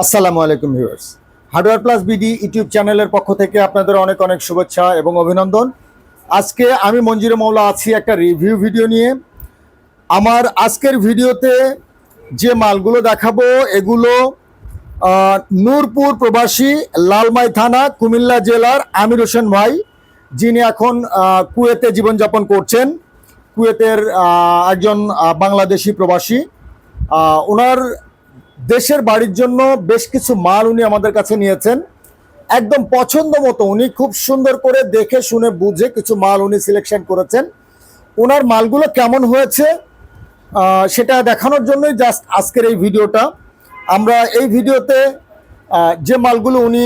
আসসালামু আলাইকুম viewers. Hardware Plus BD YouTube চ্যানেলের পক্ষ থেকে আপনাদের অনেক অনেক শুভেচ্ছা এবং অভিনন্দন। আজকে আমি মঞ্জুর মৌলা আছি একটা রিভিউ ভিডিও নিয়ে। আমার আজকের ভিডিওতে যে মালগুলো দেখাবো, এগুলো নূরপুর প্রবাসী লালমাই থানা, কুমিল্লা জেলার আমির হোসেন ভাই, যিনি এখন কুয়েতে জীবনযাপন করছেন। কুয়েতের একজন বাংলাদেশি প্রবাসী। ওনার দেশের বাড়ির জন্য বেশ কিছু মাল উনি আমাদের কাছে নিয়েছেন। একদম পছন্দ মতো উনি খুব সুন্দর করে দেখে শুনে বুঝে কিছু মাল উনি সিলেকশন করেছেন। ওনার মালগুলো কেমন হয়েছে সেটা দেখানোর জন্যই জাস্ট আজকের এই ভিডিওটা। আমরা এই ভিডিওতে যে মালগুলো উনি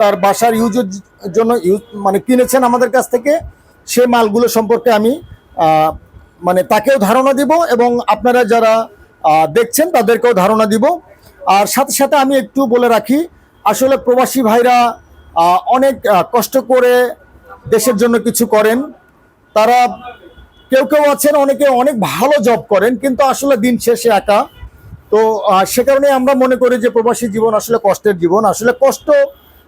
তার বাসার ইউজের জন্য ইউজ মানে কিনেছেন আমাদের কাছ থেকে, সে মালগুলো সম্পর্কে আমি মানে তাকেও ধারণা দিব এবং আপনারা যারা দেখছেন, তাদেরকেও ধারণা দিব। আর সাথে সাথে আমি একটু বলে রাখি, আসলে প্রবাসী ভাইরা অনেক কষ্ট করে দেশের জন্য কিছু করেন। তারা কেউ কেউ আছেন, অনেকে অনেক ভালো জব করেন, কিন্তু আসলে দিন শেষে একা। তো সে কারণে আমরা মনে করি যে প্রবাসী জীবন আসলে কষ্টের জীবন। আসলে কষ্ট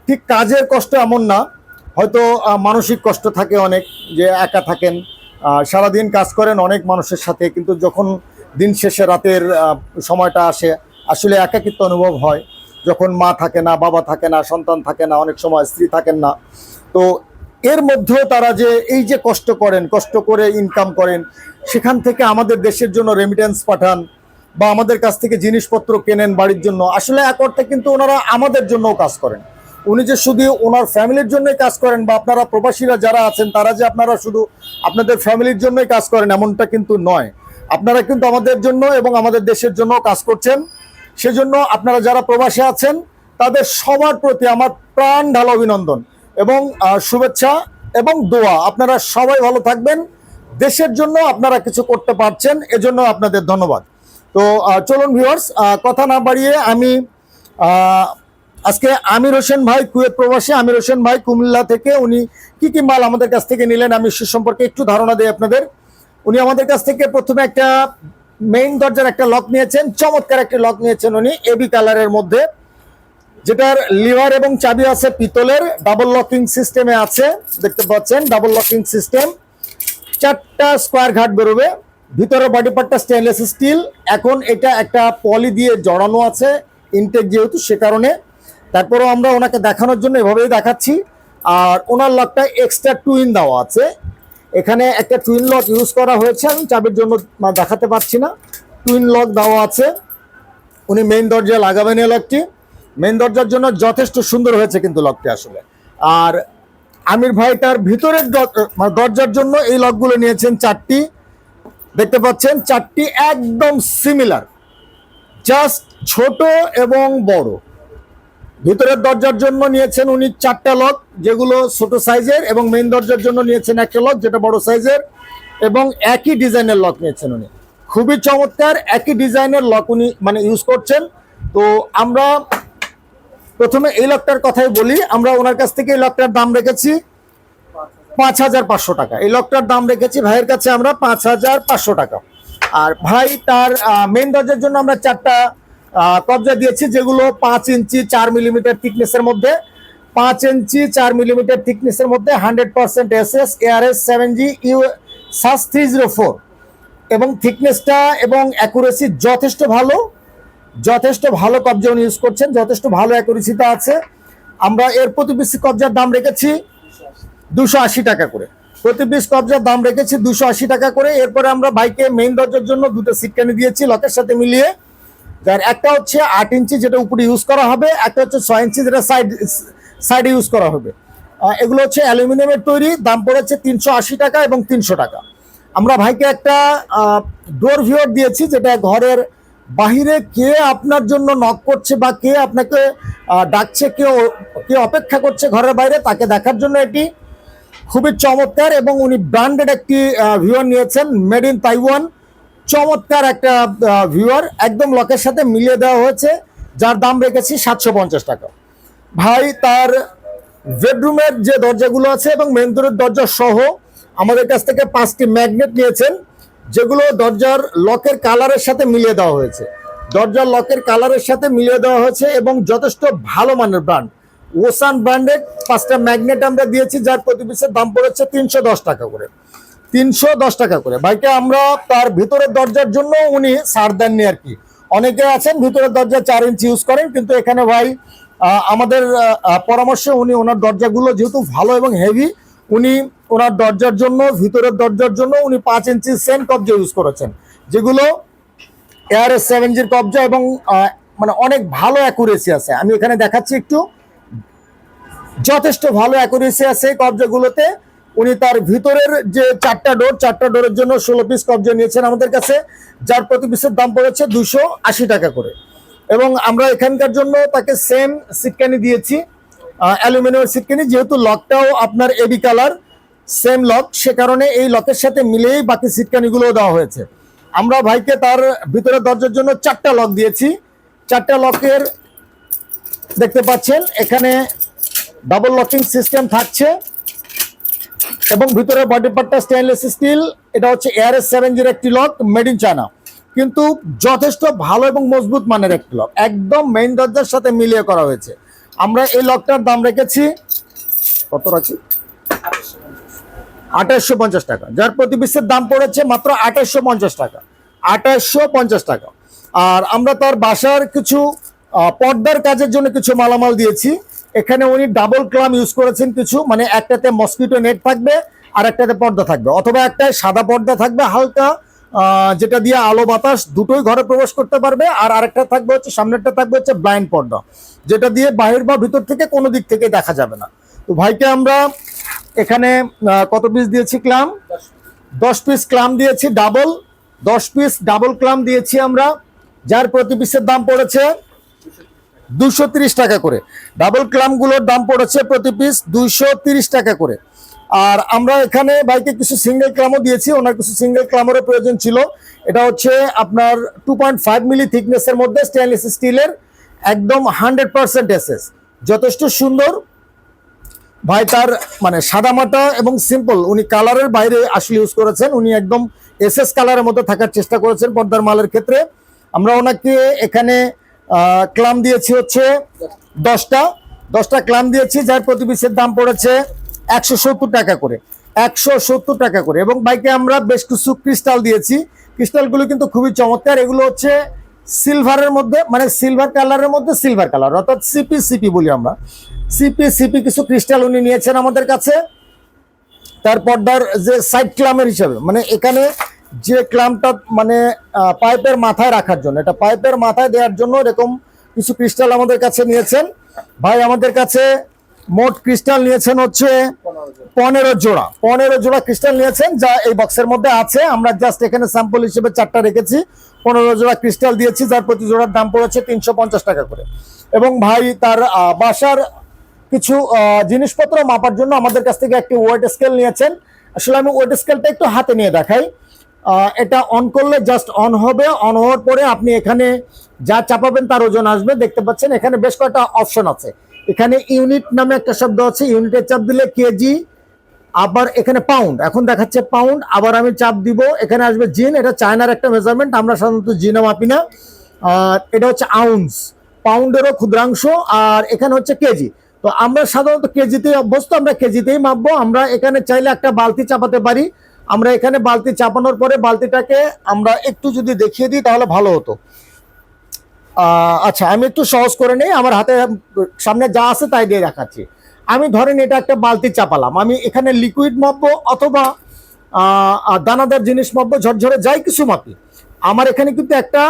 ঠিক কাজের কষ্ট এমন না, হয়তো মানসিক কষ্ট থাকে অনেক, যে একা থাকেন। সারাদিন কাজ করেন অনেক মানুষের সাথে, কিন্তু যখন দিন শেষে রাতের সময়টা আসে। আসলে একাকিত্ব অনুভব হয়। যখন মা থাকে না, বাবা থাকে না, সন্তান থাকে না, অনেক সময় স্ত্রী থাকেন না। তো এর মধ্যেও তারা যে এই যে কষ্ট করেন, কষ্ট করে ইনকাম করেন, সেখান থেকে আমাদের দেশের জন্য রেমিটেন্স পাঠান বা আমাদের কাছ থেকে জিনিসপত্র কেনেন বাড়ির জন্য, আসলে এক অর্থে কিন্তু ওনারা আমাদের জন্যও কাজ করেন। উনি যে শুধু ওনার ফ্যামিলির জন্যই কাজ করেন বা আপনারা প্রবাসীরা যারা আছেন, তারা যে আপনারা শুধু আপনাদের ফ্যামিলির জন্যই কাজ করেন, এমনটা কিন্তু নয়। আপনারা কিন্তু আমাদের জন্য এবং আমাদের দেশের জন্য কাজ করছেন। সেজন্য আপনারা যারা প্রবাসী আছেন, তাদের সবার প্রতি আমার প্রাণ ঢাল অভিনন্দন এবং শুভেচ্ছা এবং দোয়া। আপনারা সবাই ভালো থাকবেন। দেশের জন্য আপনারা কিছু করতে পারছেন, এজন্য আপনাদের ধন্যবাদ। তো চলুন ভিউয়ার্স কথা না বাড়িয়ে আমি আজকে আমির হোসেন ভাই কুয়েত প্রবাসী। আমির হোসেন ভাই কুমিল্লা থেকে উনি কি কি মাল আমাদের কাছ থেকে নিলেন, আমি সে সম্পর্কে একটু ধারণা দিই আপনাদের। উনি আমাদের কাছ থেকে প্রথমে একটা মেইন দরজার একটা লক নিয়েছেন, চমৎকার একটা লক নিয়েছেন উনি এবি কালারের মধ্যে, যেটার লিভার এবং চাবি আছে পিতলের ডাবল লকিং সিস্টেমে আছে, দেখতে পাচ্ছেন ডাবল লকিং সিস্টেম চারটা স্কোয়ার ঘাট বেরোবে ভিতরে বডি পার্টটা স্টেনলেস স্টিল এখন এটা একটা পলি দিয়ে জড়ানো আছে ইনটেক যেহেতু সে কারণে, তারপরেও আমরা ওনাকে দেখানোর জন্য এভাবেই দেখাচ্ছি, আর ওনার লকটা এক্সট্রা টুইন দেওয়া আছে এখানে একটা টুইন লক ইউজ করা হয়েছে, আমি চাবির জন্য দেখাতে পারছি না। টুইন লক দেওয়া আছে। উনি মেইন দরজা লাগাবেন এই লকটি মেইন দরজার জন্য যথেষ্ট সুন্দর হয়েছে কিন্তু লকটি আসলে। আর আমির ভাই তার ভিতরের মানে দরজার জন্য এই লকগুলো নিয়েছেন চারটি। দেখতে পাচ্ছেন, চারটি একদম সিমিলার জাস্ট ছোট এবং বড়। ভিতরের দরজার জন্য নিয়েছেন উনি চারটা লক, যেগুলো ছোট সাইজের এবং মেইন দরজার জন্য নিয়েছেন একটা লক, যেটা বড় সাইজের, এবং একই ডিজাইনের লক নিয়েছেন উনি। খুবই চমৎকার, একই ডিজাইনের লক উনি মানে ইউজ করছেন। তো আমরা প্রথমে এই লকটার কথাই বলি, আমরা ওনার কাছ থেকে এই লকটার দাম রেখেছি পাঁচ হাজার পাঁচশো টাকা। এই লকটার দাম রেখেছি ভাইয়ের কাছে আমরা পাঁচ হাজার পাঁচশো টাকা। আর ভাই তার মেন দরজার জন্য আমরা চারটা কবজা দিয়েছি, যেগুলো পাঁচ ইঞ্চি চার মিলিমিটার থিকনেসের মধ্যে। পাঁচ ইঞ্চি চার মিলিমিটার থিকনেসের মধ্যে hundred percent S S ARS seven G U SUS three zero four এবং থিকনেসটা এবং অ্যাকুরেসি যথেষ্ট ভালো যথেষ্ট ভালো কবজা উনি ইউজ করছেন, যথেষ্ট ভালো অ্যাকুরেসিটা আছে। আমরা এর প্রতি পিসি কবজার দাম রেখেছি দুশো আশি টাকা করে। প্রতি পিস কবজার দাম রেখেছি দুশো আশি টাকা করে। এরপরে আমরা বাইকে মেইন দরজার জন্য দুটো সিট টেনে দিয়েছি, লকের সাথে মিলিয়ে। যার একটা হচ্ছে আট ইঞ্চি যেটা উপরে ইউজ করা হবে, একটা হচ্ছে ছয় ইঞ্চি যেটা সাইড সাইডে ইউজ করা হবে। এগুলো হচ্ছে অ্যালুমিনিয়ামের তৈরি, দাম পড়েছে তিনশো আশি টাকা এবং তিনশো টাকা। আমরা ভাইকে একটা ডোর ভিওর দিয়েছি, যেটা ঘরের বাহিরে কে আপনার জন্য নক করছে বা কে আপনাকে ডাকছে, কে ও- কে অপেক্ষা করছে ঘরের বাইরে, তাকে দেখার জন্য এটি খুবই চমৎকার এবং উনি ব্র্যান্ডেড একটি ভিওর নিয়েছেন মেড ইন তাইওয়ান চমৎকার একটা ভিউয়ার একদম লকের সাথে মিলিয়ে দেওয়া হয়েছে, যার দাম রেখেছি সাতশো পঞ্চাশ টাকা। ভাই, তার বেডরুমের যে দরজাগুলো আছে এবং মেন ডোরের দরজা সহ আমাদের কাছ থেকে পাঁচটি ম্যাগনেট নিয়েছেন, যেগুলো দরজার লকের কালারের সাথে মিলিয়ে দেওয়া হয়েছে। দরজার লকের কালারের সাথে মিলিয়ে দেওয়া হয়েছে এবং যথেষ্ট ভালো মানের ব্র্যান্ড ওসান ব্র্যান্ডের পাঁচটা ম্যাগনেট আমরা দিয়েছি, যার প্রতি পিসের দাম পড়েছে তিনশো দশ টাকা করে। তিনশো দশ টাকা করে। বাইকে আমরা তার ভিতরের দরজার জন্য উনি সার দেননি আর কি। অনেকে আছেন, ভিতরের দরজা চার ইঞ্চি ইউজ করেন, কিন্তু এখানে ভাই আমাদের পরামর্শে উনি ওনার দরজাগুলো যেহেতু ভালো এবং হেভি উনি ওনার দরজার জন্য, ভিতরের দরজার জন্য উনি পাঁচ ইঞ্চি সেন কবজা ইউজ করেছেন, যেগুলো এয়ার এস সেভেন জির কবজা এবং মানে অনেক ভালো অ্যাকুরেসি আছে। আমি এখানে দেখাচ্ছি একটু। যথেষ্ট ভালো অ্যাকুরেসি আছে কবজাগুলোতে। উনি তার ভিতরের যে চারটা ডোর চারটা ডোরের জন্য ষোলো পিস কবজা নিয়েছেন আমাদের কাছে, যার প্রতি পিসের দাম পড়েছে দুশো আশি টাকা করে। এবং আমরা এখানকার জন্য তাকে সেম সিটকানি দিয়েছি অ্যালুমিনিয়াম সিটকানি, যেহেতু লকটাও আপনার এবি কালার সেম লক সে কারণে এই লকের সাথে মিলেই বাকি সিটকানিগুলোও দেওয়া হয়েছে। আমরা ভাইকে তার ভিতরের দরজার জন্য চারটা লক দিয়েছি। চারটা লকের দেখতে পাচ্ছেন, এখানে ডাবল লকিং সিস্টেম থাকছে। এবং ভিতরে বডি পার্টটা স্টেনলেস স্টিল এটা হচ্ছে এয়ার এস সেভেন জিরো একটি লক মেড ইন চায়না কিন্তু যথেষ্ট ভালো এবং মজবুত মানের একটি লক একদম মেইন দরজার সাথে মিলিয়ে করা হয়েছে। আমরা এই লকটার দাম রেখেছি কত রাখি? আঠাশশো পঞ্চাশ টাকা। যার প্রতি পিসের দাম পড়েছে মাত্র আঠাশশো পঞ্চাশ টাকা। আঠাশশো পঞ্চাশ টাকা। আর আমরা তার বাসার কিছু পর্দার কাজের জন্য কিছু মালামাল দিয়েছি। এখানে উনি ডাবল ক্লাম ইউজ করেছেন কিছু মানে একটাতে মসকিটো নেট থাকবে আর একটাতে পর্দা থাকবে। অথবা একটায় সাদা পর্দা থাকবে, হালকা যেটা দিয়ে আলো বাতাস দুটোই ঘরে প্রবেশ করতে পারবে। আর আরেকটা থাকবে হচ্ছে, সামনেরটা থাকবে হচ্ছে ব্লাইন্ড পর্দা, যেটা দিয়ে বাহির বা ভিতর থেকে কোনো দিক থেকে দেখা যাবে না। তো ভাইকে আমরা এখানে কত পিস দিয়েছি ক্লাম দশ পিস ক্লাম দিয়েছি ডাবল দশ পিস ডাবল ক্লাম দিয়েছি আমরা, যার প্রতি পিসের দাম পড়েছে দুশো টাকা করে। ডাবল ক্লামগুলোর দাম পড়েছে প্রতি পিস তিরিশ টাকা করে। আর আমরা এখানে বাইকে কিছু সিঙ্গেল ক্লামও দিয়েছি, ওনার কিছু সিঙ্গেল ক্লামেরও প্রয়োজন ছিল। এটা হচ্ছে আপনার টু পয়েন্ট ফাইভ মিলি থিকনেসের মধ্যে স্টেনলেস স্টিলের একদম হান্ড্রেড পার্সেন্ট এসএস যথেষ্ট সুন্দর। ভাই তার মানে সাদামাটা এবং সিম্পল উনি কালারের বাইরে আসলে ইউজ করেছেন। উনি একদম এসএস কালারের মধ্যে থাকার চেষ্টা করেছেন পর্দার মালের ক্ষেত্রে। আমরা ওনাকে এখানে ক্লাম দিয়েছি হচ্ছে দশটা। দশটা ক্লাম দিয়েছি, যার প্রতি পিসের দাম পড়েছে একশো সত্তর টাকা করে। একশো সত্তর টাকা করে। এবং বাইকে আমরা বেশ কিছু ক্রিস্টাল দিয়েছি। ক্রিস্টালগুলো কিন্তু খুবই চমৎকার। এগুলো হচ্ছে সিলভারের মধ্যে মানে সিলভার কালারের মধ্যে সিলভার কালার, অর্থাৎ সিপি সিপি বলি আমরা। সিপি সিপি কিছু ক্রিস্টাল উনি নিয়েছেন আমাদের কাছে। তার পর্দার যে সাইড ক্লামের হিসাবে মানে এখানে যে ক্লামটা মানে পাইপের মাথায় রাখার জন্য। এটা পাইপের মাথায় দেওয়ার জন্য এরকম কিছু ক্রিস্টাল আমাদের কাছে নিয়েছেন। ভাই, আমাদের কাছে মোট ক্রিস্টাল নিয়েছেন হচ্ছে পনেরো জোড়া। পনেরো জোড়া ক্রিস্টাল নিয়েছেন, যা এই বক্সের মধ্যে আছে। আমরা জাস্ট এখানে স্যাম্পল হিসেবে চারটা রেখেছি। পনেরো জোড়া ক্রিস্টাল দিয়েছি, যার প্রতি জোড়ার দাম পড়েছে তিনশো পঞ্চাশ টাকা করে। এবং ভাই, তার বাসার কিছু জিনিসপত্র মাপার জন্য আমাদের কাছ থেকে একটি ওয়েট স্কেল নিয়েছেন। আসলে আমি ওয়েট স্কেলটা একটু হাতে নিয়ে দেখাই। এটা অন করলে জাস্ট অন হবে। অন হওয়ার পরে আপনি এখানে যা চাপাবেন তার ওজন আসবে। দেখতে পাচ্ছেন, এখানে বেশ কয়েকটা অপশন আছে। এখানে ইউনিট নামে একটা শব্দ আছে ইউনিটের চাপ দিলে কেজি আবার এখানে পাউন্ড এখন দেখাচ্ছে পাউন্ড আবার আমি চাপ দিব। এখানে আসবে জিন এটা চায়নার একটা মেজারমেন্ট আমরা সাধারণত জিনে মাপি না। আর এটা হচ্ছে আউন্স পাউন্ডেরও ক্ষুদ্রাংশ, আর এখানে হচ্ছে কেজি তো আমরা সাধারণত কেজিতেই অভ্যস্ত, আমরা কেজিতেই মাপবো। আমরা এখানে চাইলে একটা বালতি চাপাতে পারি। আমরা এখানে বালতি চাপানোর পরে বালতিটাকে আমরা একটু যদি দেখিয়ে দিই তাহলে ভালো হতো। আচ্ছা আমি একটু সহজ করে নেই, আমার হাতে সামনে যা আছে তাই দিয়ে দেখাচ্ছি। আমি ধরেন এটা একটা বালতি চাপালাম, আমি এখানে লিকুইড মাপবো অথবা দানাদার জিনিস মাপবো, ঝরঝরে যাই কিছু মাপি। আমার এখানে কিন্তু একটা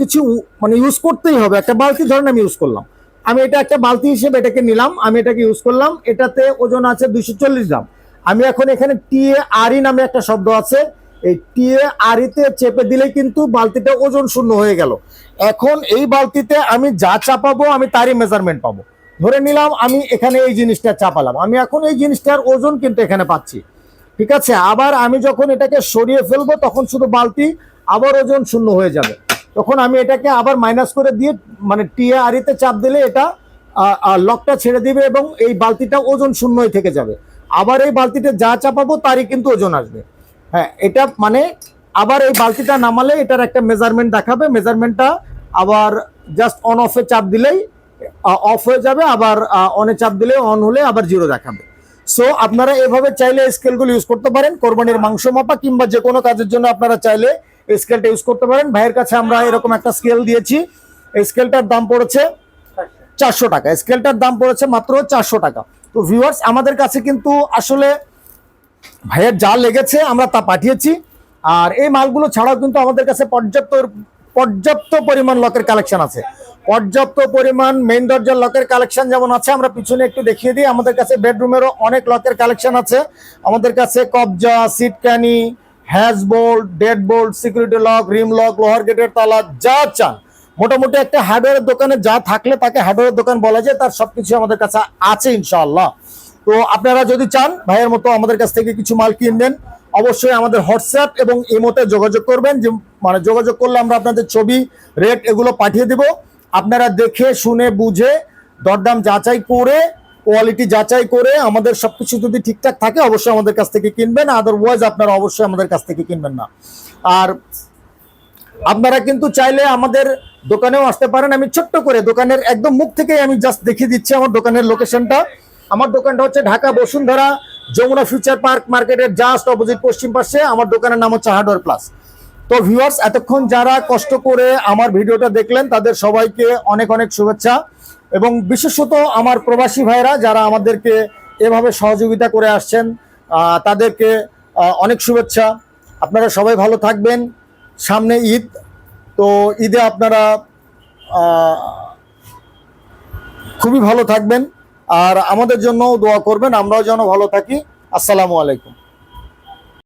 কিছু মানে ইউজ করতেই হবে, একটা বালতি ধরেন আমি ইউজ করলাম। আমি এটা একটা বালতি হিসেবে এটাকে নিলাম, আমি এটাকে ইউজ করলাম, এটাতে ওজন আছে দুইশো চল্লিশ গ্রাম। আমি এখন এখানে টিএ আরই নামে একটা শব্দ আছে। এই টিএ আরিতে চেপে দিলে কিন্তু বালতিটা ওজন শূন্য হয়ে গেল। এখন এই বালতিতে আমি যা চাপাবো আমি তারই মেজারমেন্ট পাবো। ধরে নিলাম আমি এখানে এই জিনিসটা চাপালাম। আমি এখন এই জিনিসটার ওজন কিন্তু এখানে পাচ্ছি। ঠিক আছে? আবার আমি যখন এটাকে সরিয়ে ফেলব তখন শুধু বালতি আবার ওজন শূন্য হয়ে যাবে। তখন আমি এটাকে আবার মাইনাস করে দিয়ে মানে টিএ আরিতে চাপ দিলে এটা লকটা ছেড়ে দিবে এবং এই বালতিটা ওজন শূন্যই থেকে যাবে। আবার এই বালতিতে যা চাপাবো তারই কিন্তু ওজন আসবে। হ্যাঁ এটা মানে আবার এই বালতিটা নামালে এটার একটা মেজারমেন্ট দেখাবে। মেজারমেন্টটা আবার জাস্ট অন অফে চাপ দিলেই অফ হয়ে যাবে, আবার অনে চাপ দিলে অন হলে আবার জিরো দেখাবে। সো আপনারা এভাবে চাইলে স্কেলগুলো ইউজ করতে পারেন। কোরবানির মাংস মাপা কিংবা যে কোনো কাজের জন্য আপনারা চাইলে স্কেলটা ইউজ করতে পারেন। ভাইয়ের কাছে আমরা এরকম একটা স্কেল দিয়েছি। স্কেলটার দাম পড়েছে চারশো টাকা। স্কেলটার দাম পড়েছে মাত্র চারশো টাকা। তো ভিউয়ার্স আমাদের কাছে কিন্তু আসলে ভাইয়ের যা লেগেছে আমরা তা পাঠিয়েছি। আর এই মালগুলো ছাড়াও কিন্তু আমাদের কাছে পর্যাপ্ত পর্যাপ্ত পরিমাণ লকের কালেকশন আছে। পর্যাপ্ত পরিমাণ মেইন দরজার লকের কালেকশন যেমন আছে, আমরা পিছনে একটু দেখিয়ে দিই। আমাদের কাছে বেডরুমেরও অনেক লকের কালেকশন আছে। আমাদের কাছে কবজা সিট Kani hasp bolt dead bolt security lock rim lock লোহার গেটের তালা, যা চান। মোটামুটি একটা হার্ডওয়্যারের দোকানে যা থাকলে তাকে হার্ডওয়্যারের দোকান বলা যায়, তার সবকিছু আমাদের কাছে আছে ইনশাআল্লাহ। তো আপনারা যদি চান, ভাইয়ের মতো আমাদের কাছ থেকে কিছু মাল কিনবেন অবশ্যই আমাদের হোয়াটসঅ্যাপ এবং ইমোতে যোগাযোগ করবেন, যে মানে যোগাযোগ করলে আমরা আপনাদের ছবি রেট এগুলো পাঠিয়ে দেব। আপনারা দেখে, শুনে, বুঝে, দরদাম যাচাই করে কোয়ালিটি যাচাই করে আমাদের সবকিছু যদি ঠিকঠাক থাকে, অবশ্যই আমাদের কাছ থেকে কিনবেন আদারওয়াইজ আপনারা অবশ্যই আমাদের কাছ থেকে কিনবেন না। আর আপনারা কিন্তু চাইলে আমাদের দোকানেও আসতে পারেন। আমি ছোট্ট করে দোকানের একদম মুখ থেকে আমি জাস্ট দেখিয়ে দিচ্ছি আমার দোকানের লোকেশনটা আমার দোকানটা হচ্ছে ঢাকা বসুন্ধরা যমুনা ফিউচার পার্ক মার্কেটের জাস্ট অপোজিট পশ্চিম পাশে। আমার দোকানের নাম হচ্ছে হার্ডওয়ার প্লাস তো ভিউয়ার্স এতক্ষণ যারা কষ্ট করে আমার ভিডিওটা দেখলেন, তাদের সবাইকে অনেক অনেক শুভেচ্ছা। এবং বিশেষত আমার প্রবাসী ভাইরা যারা আমাদেরকে এভাবে সহযোগিতা করে আসছেন তাদেরকে অনেক শুভেচ্ছা। আপনারা সবাই ভালো থাকবেন। সামনে ঈদ। তো ঈদে আপনারা খুবই ভালো থাকবেন। আর আমাদের জন্য দোয়া করবেন, আমরাও যেন ভালো থাকি। আসসালামু আলাইকুম।